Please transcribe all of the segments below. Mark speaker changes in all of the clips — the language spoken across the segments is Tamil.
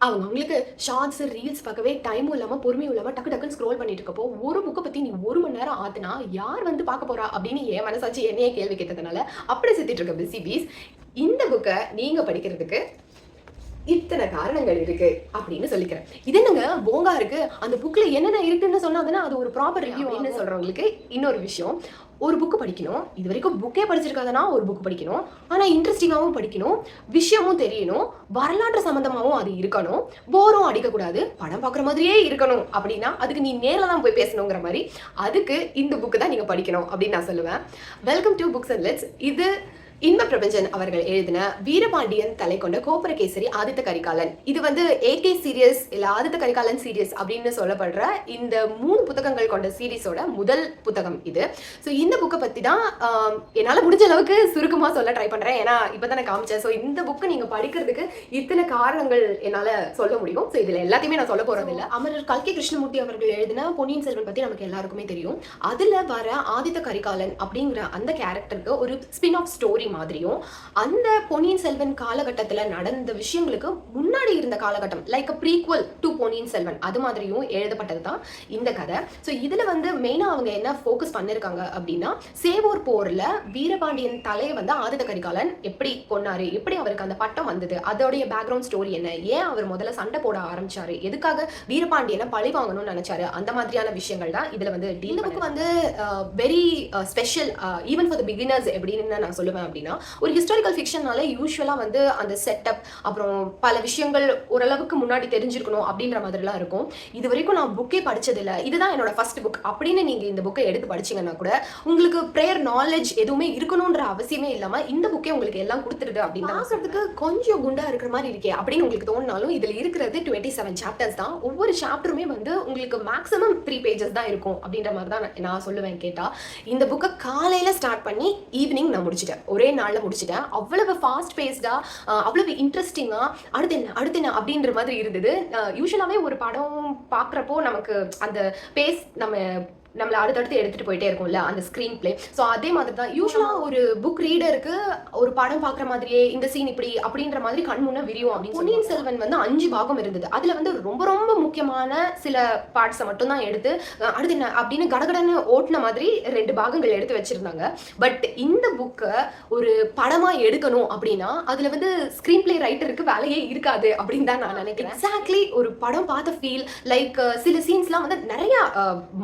Speaker 1: அவங்க அவங்களுக்கு ஷார்ட்ஸ் ரீல்ஸ் பார்க்கவே டைமும் இல்லாமல் பொறுமையும் இல்லாமல் டக்கு டக்குன்னு ஸ்க்ரோல் பண்ணிட்டு இருக்கப்போ ஒரு புக்கை பற்றி நீ ஒரு மணி நேரம் ஆத்துனா யார் வந்து பார்க்க போறா அப்படின்னு என் மனசாச்சு என்னையே கேள்வி கேட்டதுனால அப்படி சுத்திட்டு இருக்க பிஸி பீஸ் இந்த புக்கை நீங்கள் படிக்கிறதுக்கு இத்தனை காரணங்கள் இருக்கு அப்படின்னு சொல்லிக்கிறேன். இது என்னங்க? போங்கா இருக்கு. அந்த புக்ல என்னென்ன இருக்குன்னு சொன்னாங்கன்னா அது ஒரு ப்ராப்பர் ரிவ்யூ அப்படின்னு சொல்றவங்களுக்கு இன்னொரு விஷயம். ஒரு புக்கு படிக்கணும். இது வரைக்கும் புக்கே படிச்சிருக்காதனா ஒரு புக் படிக்கணும். ஆனால் இன்ட்ரெஸ்டிங்காகவும் படிக்கணும். விஷயமும் தெரியணும். வரலாற்று சம்மந்தமாகவும் அது இருக்கணும். போரும் அடிக்கக்கூடாது. படம் பார்க்குற மாதிரியே இருக்கணும் அப்படின்னா அதுக்கு நீ நேரில் தான் போய் பேசணுங்கிற மாதிரி அதுக்கு இந்த புக்கு தான் நீங்கள் படிக்கணும் அப்படின்னு நான் சொல்லுவேன். Welcome to books and let's இது இன்ப பிரபஞ்சன் அவர்கள் எழுதின வீரபாண்டியன் தலை கொண்ட கோபுரகேசரி ஆதித்த கரிகாலன். இது வந்து ஏகே சீரியஸ் இல்ல ஆதித்த கரிகாலன் சீரியஸ் அப்படின்னு சொல்லப்படுற இந்த மூணு புத்தகங்கள் கொண்ட சீரிஸோட முதல் புத்தகம் இது. ஸோ இந்த புக்கை பத்தி தான் என்னால் என்னால முடிஞ்ச அளவுக்கு சுருக்கமா சொல்ல ட்ரை பண்றேன். ஏன்னா இப்பதான் காமிச்சேன். ஸோ இந்த புக்கு நீங்க படிக்கிறதுக்கு இத்தனை காரணங்கள் என்னால சொல்ல முடியும். ஸோ இதுல எல்லாத்தையுமே நான் சொல்ல போறது இல்லை. அமரர் கல்கி கிருஷ்ணமூர்த்தி அவர்கள் எழுதின பொன்னியின் செல்வன் பத்தி நமக்கு எல்லாருக்குமே தெரியும். அதுல வர ஆதித்த கரிகாலன் அப்படிங்கிற அந்த கேரக்டருக்கு ஒரு ஸ்பின் ஆஃப் ஸ்டோரி மாதிரியும் அந்த பொன்னியின் செல்வன் காலகட்டத்துல நடந்த விஷயங்களுக்கு முன்னாடி இருந்த காலகட்டம் like a prequel to Ponniyin Selvan அது மாதிரியும் எழுதப்பட்டது தான் இந்த கதை. ஸோ இதுல வந்து மெயினா அவங்க என்ன ஃபோக்கஸ் பண்ணிருக்காங்க அப்படின்னா சேவூர் போர்ல வீரபாண்டியன் தலையை வந்து ஆதித்த கரிகாலன் எப்படி கொன்னாரு எப்படி அவருக்கு அந்த பட்டம் வந்தது அதோடைய பேக்ரவுண்ட் ஸ்டோரி என்ன ஏன் அவர் முதல்ல சண்டை போட ஆரம்பிச்சாரு எதுக்காக வீரபாண்டியனை பழி வாங்கணும்னு நினைச்சாரு அந்த மாதிரியான விஷயங்கள் தான் இதுல வந்து டீல் வந்து very special even for the beginners எப்படின்னு நான் சொல்லுவேன் அப்படின்னா ஒரு ஹிஸ்டாரிக்கல் ஃபிக்ஷன்னால யூஸ்வலாக வந்து அந்த செட்டப் அப்புறம் பல விஷயங்கள் ஓரளவுக்கு முன்னாடி தெரிஞ்சிருக்கணும் அப்படின்ற மாதிரிலாம் இருக்கும். இது வரைக்கும் நான் புக்கே படித்ததில்ல இதுதான் என்னோட ஃபர்ஸ்ட் புக் அப்படின்னு நீங்கள் இந்த புக்கை எடுத்து படிச்சீங்கன்னா கூட உங்களுக்கு ப்ரேயர் நாலேஜ் எதுவுமே இருக்கணுன்ற அவசியமே இல்லாமல் இந்த புக்கே உங்களுக்கு எல்லாம் கொடுத்துருது அப்படின்னு பார்க்கறதுக்கு கொஞ்சம் குண்டா இருக்கிற மாதிரி இருக்கே அப்படின்னு உங்களுக்கு தோணினாலும் இதில் இருக்கிறது டுவெண்ட்டி செவன் சாப்டர்ஸ் தான். ஒவ்வொரு சாப்டருமே வந்து உங்களுக்கு மேக்ஸிமம் த்ரீ பேஜஸ் தான் இருக்கும் அப்படின்ற மாதிரி தான் நான் நான் சொல்லுவேன் கேட்டால் இந்த புக்கை காலையில் ஸ்டார்ட் பண்ணி ஈவினிங் நான் முடிச்சிட்டேன். ஒரே நாளில் முடிச்சிட்டேன். அவ்வளவு ஃபாஸ்ட் பேஸ்டா அவ்வளவு இன்ட்ரெஸ்டிங்கா அடுத்து என்ன அடுத்து என்ன அப்படின்ற மாதிரி இருந்தது. யூஸ்வலாகவே ஒரு படம் பார்க்குறப்போ நமக்கு அந்த பேஸ் நம்ம நம்மள அடுத்தடுத்து எடுத்துட்டு போயிட்டே இருக்கும்ல அந்த ஸ்க்ரீன் பிளே ஸோ அதே மாதிரி தான் யூஸ்வலாக ஒரு புக் ரீடருக்கு ஒரு படம் பார்க்குற மாதிரியே இந்த சீன் இப்படி அப்படின்ற மாதிரி கண் முன்ன விரியும் அப்படின்னு பொன்னியின் செல்வன் வந்து அஞ்சு பாகம் இருந்தது. அதில் வந்து ரொம்ப ரொம்ப முக்கியமான சில பார்ட்ஸை மட்டும் தான் எடுத்து அடுத்து என்ன அப்படின்னு கடகடன்னு ஓட்டின மாதிரி ரெண்டு பாகங்கள் எடுத்து வச்சிருந்தாங்க. பட் இந்த புக்கை ஒரு படமாக எடுக்கணும் அப்படின்னா அதில் வந்து ஸ்க்ரீன் பிளே ரைட்டருக்கு வேலையே இருக்காது அப்படின்னு தான் நான் நினைக்கிறேன். எக்ஸாக்ட்லி ஒரு படம் பார்த்த ஃபீல் லைக் சில சீன்ஸ்லாம் வந்து நிறைய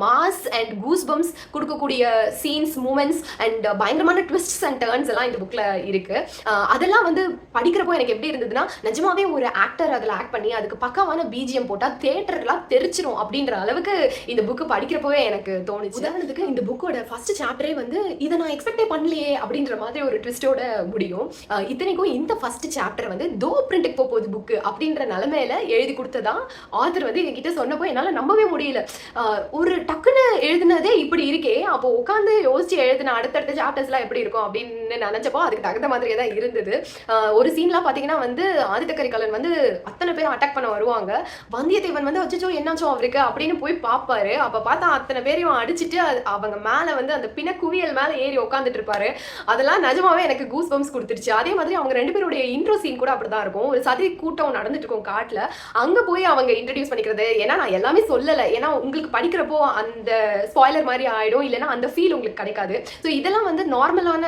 Speaker 1: மாஸ் அண்ட் கூஸ் பம்ஸ் கொடுக்கக்கூடிய சீன்ஸ் மூமெண்ட்ஸ் அண்ட் பயங்கரமான ட்விஸ்ட்ஸ் அண்ட் டேர்ன்ஸ் எல்லாம் இந்த புக்கில் இருக்குது uh, அதெல்லாம் வந்து படிக்கிறப்போ எனக்கு எப்படி இருந்ததுன்னா நிஜமாவே ஒரு ஆக்டர் அதில் ஆக்ட் பண்ணி அதுக்கு பக்காவான பிஜிஎம் போட்டால் தேட்டர்லாம் தெரிச்சிரும் அப்படின்ற அளவுக்கு இந்த புக்கு படிக்கிறப்பவே எனக்கு தோணுச்சு. உதாரணத்துக்கு இந்த புக்கோட ஃபர்ஸ்ட் சாப்டரே வந்து இதை நான் எக்ஸ்பெக்டே பண்ணலையே அப்படின்ற மாதிரி ஒரு ட்விஸ்டோட முடியும். Uh, இத்தனைக்கும் இந்த ஃபர்ஸ்ட் சாப்டர் வந்து தோ பிரிண்ட்டுக்கு போக போகுது புக்கு அப்படின்ற நிலமையில எழுதி கொடுத்ததான் ஆத்தர் வந்து எங்ககிட்ட சொன்னப்போ என்னால் நம்பவே முடியல. Uh, ஒரு டக்குன்னு எழுதுனதே இப்படி இருக்கே. அப்போ உட்காந்து யோசிச்சு எழுதின அடுத்தடுத்த சாப்டர்ஸ்லாம் எப்படி இருக்கும் அப்படின்னு நினைச்சப்போ அதுக்கு தகுந்த மாதிரியே தான் இருந்தது. ஒரு சீன்லாம் பார்த்தீங்கன்னா வந்து ஆதித்த கரிகாலன் வந்து அத்தனை பேரும் அட்டாக் பண்ண வருவாங்க. வந்தியத்தேவன் வந்து வச்சுச்சோ என்னாச்சோ அவருக்கு? அப்படின்னு போய் பார்ப்பாரு அப்போ பார்த்தா அத்தனை பேரையும் அடிச்சுட்டு அது- அவங்க மேலே வந்து அந்த பிண குவியல் மேலே ஏறி உட்காந்துட்டு இருப்பாரு. அதெல்லாம் நிஜமாவே எனக்கு கூஸ் பம்ஸ் கொடுத்துருச்சு. அதே மாதிரி அவங்க ரெண்டு பேருடைய இன்ட்ரோ சீன் கூட அப்படிதான் இருக்கும். ஒரு சதி கூட்டம் நடந்துட்டு இருக்கும் காட்டில். அங்கே போய் அவங்க இன்ட்ரடியூஸ் பண்ணிக்கிறது. ஏன்னா நான் எல்லாமே சொல்லலை. ஏன்னா உங்களுக்கு படிக்கிறப்போ அந்த ஸ்பாய்லர் மாதிரி ஆயிடும் இல்லைன்னா அந்த ஃபீல் உங்களுக்கு கிடைக்காது. ஸோ இதெல்லாம் வந்து நார்மலான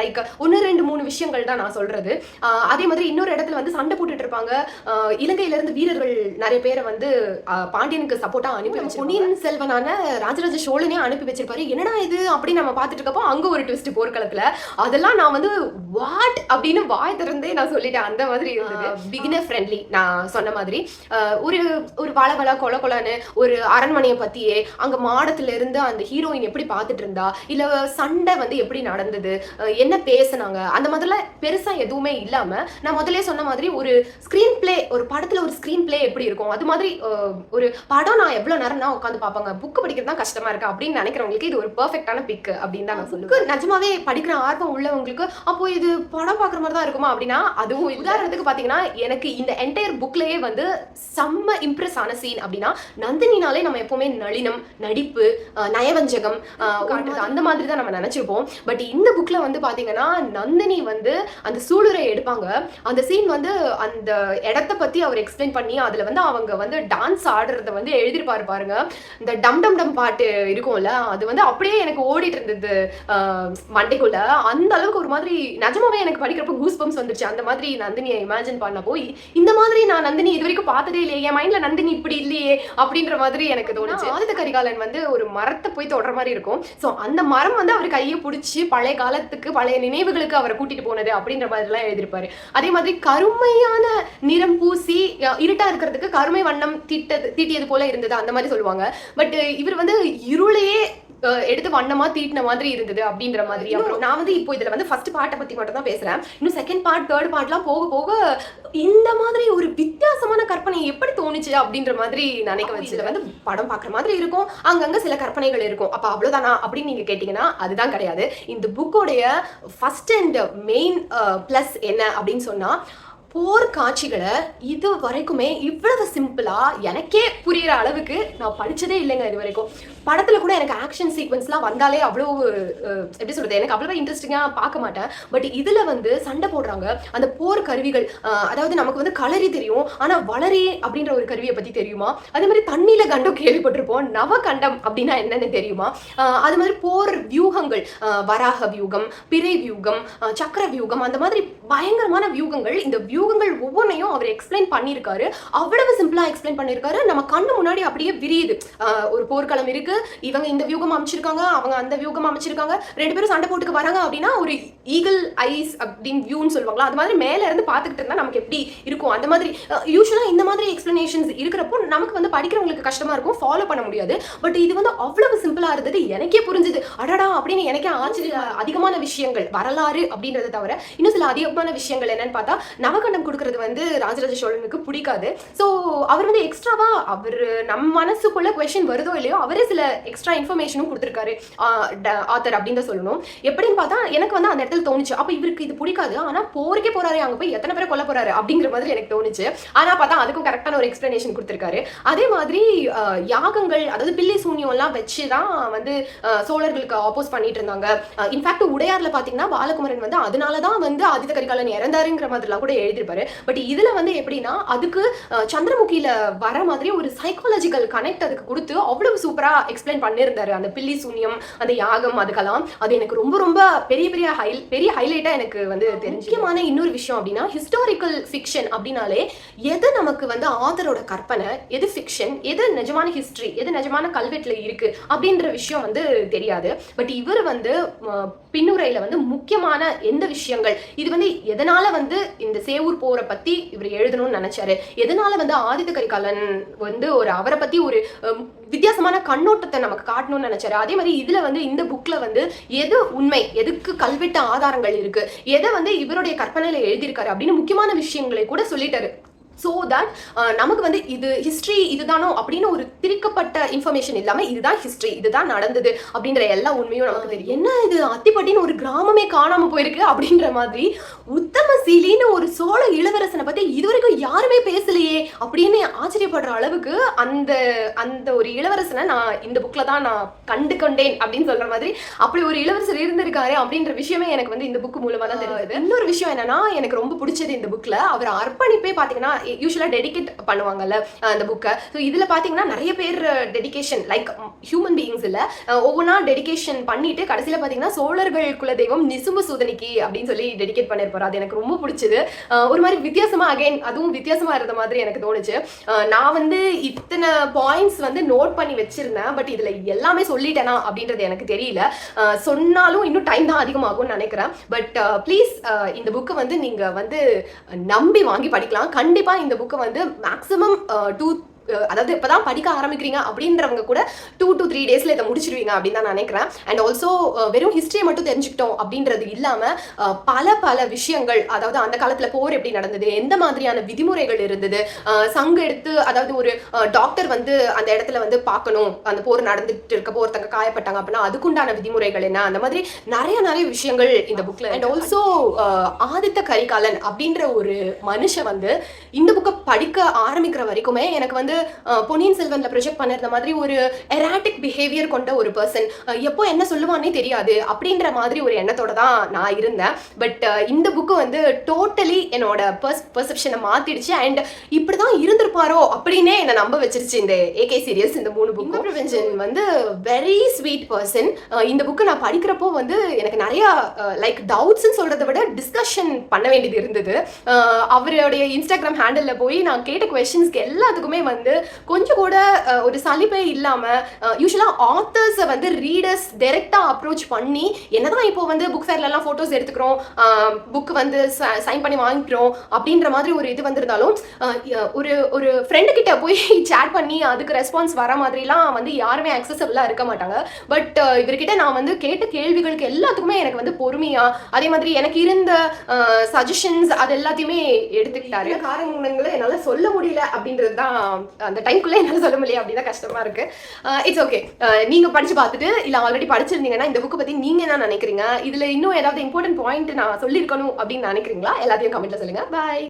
Speaker 1: லைக் ஒன்று ரெண்டு மூணு விஷயங்கள் தான் நான் சொல்றது. அஹ் அதே மாதிரி இன்னொரு இடத்துல வந்து சண்டை போட்டுட்டு இருப்பாங்க. அஹ் இலங்கையில இருந்து வீரர்கள் நிறைய பேரை வந்து பாண்டியனுக்கு சப்போர்ட்டா அனுப்பி வச்சு பொன்னியின் செல்வனான ராஜராஜ சோழனே அனுப்பி வச்சிருப்பாரு. என்னடா இது அப்படின்னு நம்ம பார்த்துட்டு இருக்கப்போ அங்க ஒரு ட்விஸ்ட் போர்க்களத்துல. அதெல்லாம் நான் வந்து வாட் அப்படின்னு வாய் திறந்தே நான் சொல்லிட்டேன். அந்த மாதிரி இருந்தது. பிகினர் ஃப்ரெண்ட்லி நான் சொன்ன மாதிரி. ஒரு ஒரு வள வள கொல கொலன்னு ஒரு அரண்மனையை பத்தியே அங்க மாடத்துல இருந்து அந்த ஹீரோயின் எப்படி பார்த்துட்டு இருந்தா இல்ல சண்டை வந்து எப்படி நடந்தது? என்ன பேசுனாங்க? அந்த மாதிரிலாம் பெருசா எதுவுமே இல்லாம நான் முதல்ல சொன்ன மாதிரி ஒரு ஸ்கிரீன் பிளே ஒரு படத்துல ஒரு ஸ்கிரீன் பிளே எப்படி இருக்கும்? அது மாதிரி ஒரு படம் நான் எவ்வளவு நேரம் நான் உட்காந்து பார்ப்பாங்க? புக் படிக்கிறது தான் கஷ்டமா இருக்கு அப்படின்னு நினைக்கிறவங்களுக்கு இது ஒரு பெர்ஃபெக்டான பிக் அப்படின்னு தான் நான் சொல்லுவேன். நிஜமாவே படிக்கிற ஆர்வம் உள்ளவங்களுக்கு அப்போ இது படம் பார்க்குற மாதிரி தான் இருக்குமா அப்படின்னா அதுவும் உதாரணத்துக்கு பார்த்தீங்கன்னா எனக்கு இந்த என்டையர் புக்லயே வந்து செம்ம இம்ப்ரெஸ் ஆன சீன் அப்படின்னா நந்தினினாலே நம்ம எப்பவுமே நளினம் நடிப்பு நயவஞ்சகம் காட்டுறது அந்த மாதிரி தான் நம்ம நினைச்சிருப்போம். பட் இந்த புக்ல வந்து பாத்தீங்கன்னா நந்தினி வந்து அந்த சூளுரை எடுப்பாங்க. அந்த சீன் வந்து அந்த இடத்த பத்தி அவர் எக்ஸ்பிளைன் பண்ணி அதுல வந்து அவங்க வந்து டான்ஸ் ஆடுறத வந்து எழுதிருப்பாரு பாருங்க. இந்த டம் டம் டம் பாட்டு இருக்கும்ல அது வந்து அப்படியே எனக்கு ஓடிட்டு இருந்தது மண்டைக்குள்ள. அந்த அளவுக்கு ஒரு மாதிரி நிஜமாவே எனக்கு படிக்கிறப்ப கூஸ் பம்ப்ஸ் வந்துருச்சு. அந்த மாதிரி நந்தினியை இமேஜின் பண்ண போய் இந்த மாதிரி நான் நந்தினி இது வரைக்கும் பார்த்ததே இல்லையே. என் மைண்ட்ல நந்தினி இப்படி இல்லையே அப்படின்ற மாதிரி எனக்கு தோணுச்சு. ஆதித்த கரிகாலன் வந்து ஒரு மரத்தை போய் தொடர மாதிரி இருக்கும். ஸோ அந்த மரம் வந்து அவர் கையை பிடிச்சி பழைய காலத்துக்கு பழைய நினைவுகளுக்கு அவரை கூட்டிட்டு போனது அப்படின்ற மாதிரிலாம் எழுதியிருப்பாரு. அதே மாதிரி கருமையான நிறம் பூசி இருட்டா இருக்கிறதுக்கு கருமை வண்ணம் தீட்டது தீட்டியது போல இருந்தது அந்த மாதிரி சொல்லுவாங்க. பட் இவர் வந்து இருளையே எடுத்து வண்ணமா தீட்டின மாதிரி இருந்தது அப்படின்ற மாதிரி. அப்புறம் நான் வந்து இப்போ இதுல வந்து ஃபர்ஸ்ட் பார்ட்டை பத்தி மட்டும் தான் பேசுறேன். இன்னும் செகண்ட் பார்ட் தேர்ட் பார்ட்லாம் போக போக இந்த மாதிரி ஒரு வித்தியாசமான கற்பனை எப்படி தோணுச்சு அப்படின்ற மாதிரி நினைக்க வச்சு இதுல வந்து படம் பார்க்குற மாதிரி இருக்கும். அங்கங்க சில கற்பனைகள் இருக்கும். அப்ப அவ்வளவுதானா அப்படின்னு நீங்க கேட்டீங்கன்னா அதுதான் கிடையாது. இந்த புக்கோடைய ஃபர்ஸ்ட் அண்ட் மெயின் ப்ளஸ் என்ன அப்படின்னு சொன்னா போர் காட்சிகளை இது வரைக்குமே இவ்வளவு சிம்பிளா எனக்கே புரியுற அளவுக்கு நான் படிச்சதே இல்லைங்க இது வரைக்கும். படத்துல கூட எனக்கு ஆக்ஷன் சீக்வன்ஸ்லாம் வந்தாலே அவ்வளோ எப்படி சொல்றது? எனக்கு அவ்வளவு இன்ட்ரெஸ்டிங்காக பார்க்க மாட்டேன். பட் இதுல வந்து சண்டை போடுறாங்க. அந்த போர் கருவிகள் அதாவது நமக்கு வந்து களரி தெரியும். ஆனா வளரி அப்படின்ற ஒரு கருவியை பத்தி தெரியுமா? அதே மாதிரி தண்ணியில கண்டம் கேள்விப்பட்டிருப்போம். நவகண்டம் அப்படின்னா என்னன்னு தெரியுமா? அது மாதிரி போர் வியூகங்கள் வராக வியூகம் பிறை வியூகம் சக்கர வியூகம் அந்த மாதிரி பயங்கரமான வியூகங்கள் இந்த வியூ யூகங்கள் ஒவ்வொன்றையும் அவர் எக்ஸ்பிளைன் பண்ணியிருக்காரு. அவ்வளவு சிம்பிளாக எக்ஸ்பிளைன் பண்ணியிருக்காரு. நம்ம கண்ணு முன்னாடி அப்படியே விரியுது. ஒரு போர்க்களம் இருக்கு. இவங்க இந்த வியூகம் அமைச்சிருக்காங்க அவங்க அந்த வியூகம் அமைச்சிருக்காங்க. ரெண்டு பேரும் சண்டை போட்டுக்கு வராங்க அப்படின்னா ஒரு ஈகிள் ஐஸ் அப்படின்னு வியூன்னு சொல்லுவாங்களா? அது மாதிரி மேலே இருந்து பார்த்துக்கிட்டு இருந்தால் நமக்கு எப்படி இருக்கும்? அந்த மாதிரி யூஸ்வலாக இந்த மாதிரி எக்ஸ்பிளனேஷன்ஸ் இருக்கிறப்போ நமக்கு வந்து படிக்கிறவங்களுக்கு கஷ்டமாக இருக்கும். ஃபாலோ பண்ண முடியாது. பட் இது வந்து அவ்வளவு சிம்பிளாக இருந்தது. எனக்கே புரிஞ்சுது. அடடா அப்படின்னு எனக்கே ஆச்சரிய அதிகமான விஷயங்கள் வரலாறு அப்படின்றத தவிர இன்னும் சில அதிகமான விஷயங்கள் என்னன்னு பார்த்தா நவகண்டம் கொடுக்கறது வந்து ராஜராஜ சோழனுக்கு பிடிக்காது. ஸோ அவர் வந்து எக்ஸ்ட்ராவா அவர் நம்ம மனசுக்குள்ள கொஷின் வருதோ இல்லையோ அவரே சில எக்ஸ்ட்ரா இன்ஃபர்மேஷனும் கொடுத்துருக்காரு. ஆத்தர் அப்படின்னு தான் சொல்லணும். எப்படின்னு பார்த்தா எனக்கு வந்து அந்த இடத்துல தோணுச்சு. அப்போ இவருக்கு இது பிடிக்காது. ஆனால் போருக்கே போறாரு அங்கே போய் எத்தனை பேரை கொல்ல போறாரு அப்படிங்கிற மாதிரி எனக்கு தோணுச்சு. ஆனா பார்த்தா அதுக்கும் கரெக்டான ஒரு எக்ஸ்பிளனேஷன் கொடுத்துருக்காரு. அதே மாதிரி யாகங்கள் அதாவது பில்லி சூன்யம் எல்லாம் வச்சு தான் வந்து சோழர்களுக்கு ஆப்போஸ் பண்ணிட்டு இருந்தாங்க. இன்ஃபேக்ட் உடையாரில் பார்த்தீங்கன்னா பாலகுமரன் வந்து அதனால தான் வந்து ஆதித்த கரிகாலன் இறந்தாருங்கிற மாதிரிலாம் கூட எழுதியிருப்பாரு பட் இதுல வந்து எப்படின்னா அதுக்கு சந்திரமுகியில வர மாதிரி ஒரு சைக்காலஜிக்கல் கனெக்ட் அதுக்கு கொடுத்து அவ்வளவு சூப்பரா எக்ஸ்பிளைன் பண்ணியிருந்தாரு. அந்த பில்லி சூன்யம் அந்த யாகம் அதுக்கெல்லாம். அது எனக்கு ரொம்ப ரொம்ப பெரிய பெரிய ஹை பெரிய ஹைலைட்டா எனக்கு வந்து தெரிஞ்சு முக்கியமான இன்னொரு விஷயம் அப்படின்னா ஹிஸ்டாரிக்கல் ஃபிக்ஷன் அப்படின்னாலே எது நமக்கு வந்து ஆத்தரோட கற்பனை எது ஃபிக்ஷன் எது நிஜமான ஹிஸ்டரி எது நிஜமான கல்வெட்டுல இருக்கு அப்படின்ற விஷயம் வந்து தெரியாது. பட் இவர் வந்து பின்னுரையில வந்து முக்கியமான எந்த விஷயங்கள் இது வந்து எதனால வந்து இந்த வேலூர் போரை பத்தி இவர் எழுதணும்னு நினைச்சாரு. எதனால வந்து ஆதித்த கரிகாலன் வந்து ஒரு அவரை பத்தி ஒரு வித்தியாசமான கண்ணோட்டத்தை நமக்கு காட்டணும்னு நினைச்சாரு. அதே மாதிரி இதுல வந்து இந்த புக்ல வந்து எது உண்மை எதுக்கு கல்வெட்டு ஆதாரங்கள் இருக்கு எதை வந்து இவருடைய கற்பனையில எழுதியிருக்காரு அப்படின்னு முக்கியமான விஷயங்களை கூட சொல்லிட்டாரு. ஸோ தட் நமக்கு வந்து இது ஹிஸ்ட்ரி இதுதானோ அப்படின்னு ஒரு திரிக்கப்பட்ட இன்ஃபர்மேஷன் இல்லாம இதுதான் ஹிஸ்ட்ரி இதுதான் நடந்தது அப்படின்ற எல்லா உண்மையும் நமக்கு தெரியும். என்ன இது? அத்திப்பட்டின்னு ஒரு கிராமமே காணாம போயிருக்கு அப்படின்ற மாதிரி உத்தமசீலின்னு ஒரு சோழ இளவரசனை பத்தி இதுவரைக்கும் யாருமே பேசலையே அப்படின்னு ஆச்சரியப்படுற அளவுக்கு அந்த அந்த ஒரு இளவரசனை நான் இந்த புக்ல தான் நான் கண்டு கொண்டேன் அப்படின்னு சொல்ற மாதிரி அப்படி ஒரு இளவரசர் இருந்திருக்காரு அப்படின்ற விஷயமே எனக்கு வந்து இந்த புக் மூலமா தான் தெரிஞ்சது. இன்னொரு விஷயம் என்னன்னா எனக்கு ரொம்ப பிடிச்சது இந்த புக்ல அவர் அர்ப்பணிப்பே பாத்தீங்கன்னா யூஸ்வலாக டெடிகேட் பண்ணுவாங்கல்ல அந்த புக்கை ஸோ இதில் பார்த்தீங்கன்னா நிறைய பேர் டெடிகேஷன் லைக் ஹியூமன் பீயிங்ஸ் இல்லை. ஒவ்வொன்றா டெடிகேஷன் பண்ணிட்டு கடைசியில் பார்த்தீங்கன்னா சோழர்கள் குலதெய்வம் நிசும்பு சூதனிக்கு அப்படின்னு சொல்லி டெடிகேட் பண்ணியிருப்பார் அது எனக்கு ரொம்ப பிடிச்சது. ஒரு மாதிரி வித்தியாசமாக அகைன் அதுவும் வித்தியாசமாக இருந்த மாதிரி எனக்கு தோணுச்சு. நான் வந்து இத்தனை பாயிண்ட்ஸ் வந்து நோட் பண்ணி வச்சிருந்தேன். பட் இதில் எல்லாமே சொல்லிட்டேனா அப்படின்றது எனக்கு தெரியல. சொன்னாலும் இன்னும் டைம் தான் அதிகமாகும்னு நினைக்கிறேன். பட் ப்ளீஸ் இந்த புக்கை வந்து நீங்கள் வந்து நம்பி வாங்கி படிக்கலாம். கண்டிப்பாக கண்டிப்பாக இந்த புக்கை வந்து மேக்ஸிமம் டூ அதாவது இப்போ தான் படிக்க ஆரம்பிக்கிறீங்க அப்படின்றவங்க கூட டூ டு த்ரீ டேஸில் இதை முடிச்சிருவீங்க அப்படின்னு தான் நான் நினைக்கிறேன். அண்ட் ஆல்சோ வெறும் ஹிஸ்டரியை மட்டும் தெரிஞ்சுக்கிட்டோம் அப்படின்றது இல்லாமல் பல பல விஷயங்கள் அதாவது அந்த காலத்தில் போர் எப்படி நடந்தது எந்த மாதிரியான விதிமுறைகள் இருந்தது சங்கு எடுத்து அதாவது ஒரு டாக்டர் வந்து அந்த இடத்துல வந்து பார்க்கணும் அந்த போர் நடந்துட்டு இருக்க ஒருத்தங்க காயப்பட்டாங்க அப்படின்னா அதுக்குண்டான விதிமுறைகள் என்ன? அந்த மாதிரி நிறைய நிறைய விஷயங்கள் இந்த புக்கில் அண்ட் ஆல்சோ ஆதித்த கரிகாலன் அப்படின்ற ஒரு மனுஷன் வந்து இந்த புக்கை படிக்க ஆரம்பிக்கிற வரைக்குமே எனக்கு வந்து வந்து பொன்னியின் செல்வன்ல ப்ரொஜெக்ட் பண்ணிருந்த மாதிரி ஒரு எராட்டிக் பிஹேவியர் கொண்ட ஒரு பர்சன் எப்போ என்ன சொல்லுவானே தெரியாது. அப்படின்ற மாதிரி ஒரு எண்ணத்தோட தான் நான் இருந்தேன். பட் இந்த புக்கு வந்து டோட்டலி என்னோட பர்ஸ் பர்செப்ஷனை மாத்திடுச்சு. அண்ட் இப்படி தான் இருந்திருப்பாரோ அப்படின்னே என்னை நம்ப வச்சிருச்சு இந்த ஏகே சீரியஸ் இந்த மூணு புக்கு பிரபஞ்சன் வந்து வெரி ஸ்வீட் பர்சன் இந்த புக்கு நான் படிக்கிறப்போ வந்து எனக்கு நிறைய லைக் டவுட்ஸ்ன்னு சொல்றதை விட டிஸ்கஷன் பண்ண வேண்டியது இருந்தது. அவருடைய இன்ஸ்டாகிராம் ஹேண்டலில் போய் நான் கேட்ட கொஷின்ஸ்க்கு எல்லாத்துக்குமே வந்து கொஞ்சம் கூட ஒரு சலிப்பே இல்லாமல் யூஸ்வலாக ஆத்தர்ஸை வந்து ரீடர்ஸ் டைரெக்டாக அப்ரோச் பண்ணி என்னதான் இப்போ வந்து புக் ஃபேர்லலாம் ஃபோட்டோஸ் எடுத்துக்கிறோம் புக் வந்து சைன் பண்ணி வாங்கிக்கிறோம் அப்படின்ற மாதிரி ஒரு இது வந்திருந்தாலும் ஒரு ஒரு ஃப்ரெண்டு கிட்ட போய் சேட் பண்ணி அதுக்கு ரெஸ்பான்ஸ் வர மாதிரிலாம் வந்து யாருமே அக்சசபிளாக இருக்க மாட்டாங்க. பட் இவர்கிட்ட நான் வந்து கேட்ட கேள்விகளுக்கு எல்லாத்துக்குமே எனக்கு வந்து பொறுமையா அதே மாதிரி எனக்கு இருந்த சஜஷன்ஸ் அது எல்லாத்தையுமே எடுத்துக்கிட்டாரு. காரணங்களை என்னால் சொல்ல முடியல அப்படின்றது தான் அந்த டைம்குள்ளே என்னால் சொல்ல முடியல அப்படின்னா கஷ்டமா இருக்கு. இட்ஸ் ஓகே நீங்க படிச்சு பார்த்துட்டு இல்ல ஆல்ரெடி படிச்சிருந்தீங்கன்னா இந்த புக்கை பத்தி நீங்க என்ன நினைக்கிறீங்க? இதுல இன்னும் ஏதாவது இம்பார்ட்டன்ட் பாயிண்ட் நான் சொல்லியிருக்கணும் அப்படின்னு நினைக்கிறீங்களா? எல்லாத்தையும் கமெண்ட்ல சொல்லுங்க. பாய்